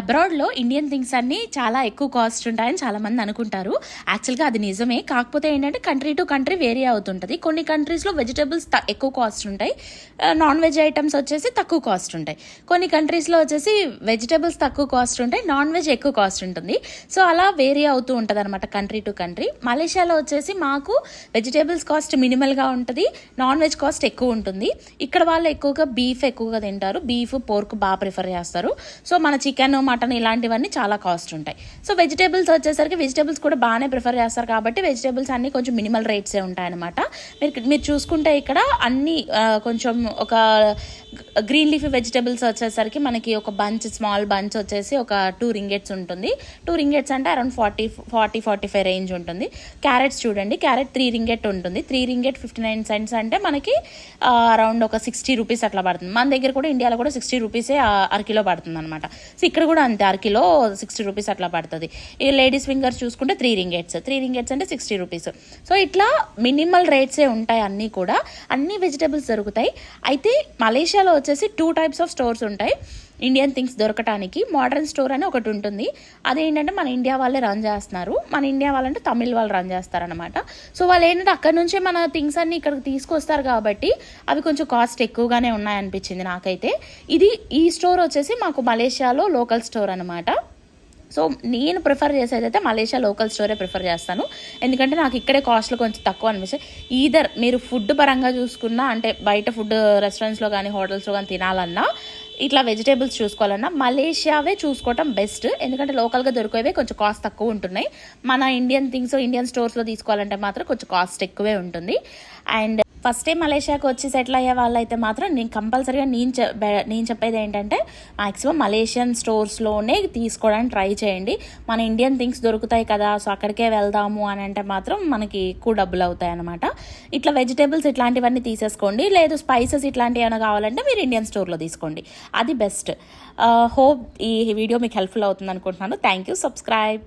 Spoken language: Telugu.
అబ్రాడ్లో ఇండియన్ థింగ్స్ అన్నీ చాలా ఎక్కువ కాస్ట్ ఉంటాయని చాలామంది అనుకుంటారు. యాక్చువల్గా అది నిజమే. కాకపోతే ఏంటంటే కంట్రీ టు కంట్రీ వేరీ అవుతుంటుంది. కొన్ని కంట్రీస్లో వెజిటబుల్స్ ఎక్కువ కాస్ట్ ఉంటాయి. నాన్ వెజ్ ఐటమ్స్ వచ్చేసి తక్కువ కాస్ట్ ఉంటాయి. కొన్ని కంట్రీస్లో వచ్చేసి వెజిటబుల్స్ తక్కువ కాస్ట్ ఉంటాయి నాన్ వెజ్ ఎక్కువ కాస్ట్ ఉంటుంది. సో అలా వేరీ అవుతూ ఉంటుంది అనమాట కంట్రీ టు కంట్రీ. మలేషియాలో వచ్చేసి మాకు వెజిటేబుల్స్ కాస్ట్ మినిమల్గా ఉంటుంది నాన్ వెజ్ కాస్ట్ ఎక్కువ ఉంటుంది. ఇక్కడ వాళ్ళు ఎక్కువగా బీఫ్ ఎక్కువగా తింటారు. బీఫ్ పోర్క్ బాగా ప్రిఫర్ చేస్తారు. సో మన చికెన్ మటన్ ఇలాంటివన్నీ చాలా కాస్ట్ ఉంటాయి. సో వెజిటేబుల్స్ వచ్చేసరికి వెజిటేబుల్స్ కూడా బాగానే ప్రిఫర్ చేస్తారు కాబట్టి వెజిటేబుల్స్ అన్నీ కొంచెం మినిమల్ రేట్సే ఉంటాయన్నమాట. మీరు మీరు చూసుకుంటే ఇక్కడ అన్ని కొంచెం ఒక గ్రీన్ లీఫీ వెజిటబుల్స్ వచ్చేసరికి మనకి ఒక బంచ్ స్మాల్ బంచ్ వచ్చేసి ఒక టూ రింగెట్స్ ఉంటుంది. టూ రింగెట్స్ అంటే around forty forty forty five range ఉంటుంది. క్యారెట్స్ చూడండి క్యారెట్ త్రీ రింగెట్ ఉంటుంది. Three ringgit fifty nine cents అంటే మనకి అరౌండ్ ఒక సిక్స్టీ రూపీస్ అట్లా పడుతుంది. మన దగ్గర కూడా ఇండియాలో కూడా సిక్స్టీ రూపీసే అరకిలో పడుతుంది అనమాట సో ఇక్కడ కూడా అంతే అరకిలో సిక్స్టీ రూపీస్ అట్లా పడుతుంది. ఈ లేడీస్ ఫింగర్స్ చూసుకుంటే త్రీ రింగెట్స్. త్రీ రింగెట్స్ అంటే సిక్స్టీ రూపీస్. సో ఇట్లా మినిమల్ రేట్సే ఉంటాయి అన్నీ కూడా. అన్ని వెజిటబుల్స్ దొరుకుతాయి. అయితే మలేషియాలో వచ్చేసి టూ టైప్స్ ఆఫ్ స్టోర్స్ ఉంటాయి. ఇండియన్ థింగ్స్ దొరకటానికి మోడర్న్ స్టోర్ అని ఒకటి ఉంటుంది. అదేంటంటే మన ఇండియా వాళ్ళే రన్ చేస్తున్నారు. మన ఇండియా వాళ్ళంటే తమిళ్ వాళ్ళు రన్ చేస్తారనమాట సో వాళ్ళు ఏంటంటే అక్కడ నుంచే మన థింగ్స్ అన్ని ఇక్కడికి తీసుకొస్తారు కాబట్టి అవి కొంచెం కాస్ట్ ఎక్కువగానే ఉన్నాయనిపించింది నాకైతే. ఇది ఈ స్టోర్ వచ్చేసి మాకు మలేషియాలో లోకల్ స్టోర్ అనమాట సో నేను ప్రిఫర్ చేసేది అయితే మలేషియా లోకల్ స్టోరే ప్రిఫర్ చేస్తాను. ఎందుకంటే నాకు ఇక్కడే కాస్ట్లో కొంచెం తక్కువ అనిపిస్తాయి. ఈధర్ మీరు ఫుడ్ పరంగా చూసుకున్నా అంటే బయట ఫుడ్ రెస్టారెంట్స్లో కానీ హోటల్స్లో కానీ తినాలన్నా ఇట్లా వెజిటేబుల్స్ చూసుకోవాలన్నా మలేషియావే చూసుకోవటం బెస్ట్ ఎందుకంటే లోకల్గా దొరికేవే కొంచెం కాస్ట్ తక్కువ ఉంటున్నాయి. మన ఇండియన్ థింగ్స్ ఇండియన్ స్టోర్స్లో తీసుకోవాలంటే మాత్రం కొంచెం కాస్ట్ ఎక్కువే ఉంటుంది. అండ్ ఫస్ట్ టైం మలేషియాకి వచ్చి సెటిల్ అయ్యే వాళ్ళైతే మాత్రం నేను కంపల్సరీగా నేను చె- బె- నేను చెప్పేది ఏంటంటే మాక్సిమం మలేషియన్ స్టోర్స్లోనే తీసుకోవడానికి ట్రై చేయండి. మన ఇండియన్ థింగ్స్ దొరుకుతాయి కదా సో అక్కడికే వెళ్దాము అని అంటే మాత్రం మనకి ఎక్కువ డబ్బులు అవుతాయి అనమాట ఇట్లా వెజిటేబుల్స్ ఇట్లాంటివన్నీ తీసేసుకోండి. లేదు స్పైసెస్ ఇట్లాంటివి ఏమైనా కావాలంటే మీరు ఇండియన్ స్టోర్లో తీసుకోండి. అది బెస్ట్. Uh, హోప్ ఈ వీడియో మీకు హెల్ప్ఫుల్ అవుతుంది అనుకుంటున్నాను. Thank you subscribe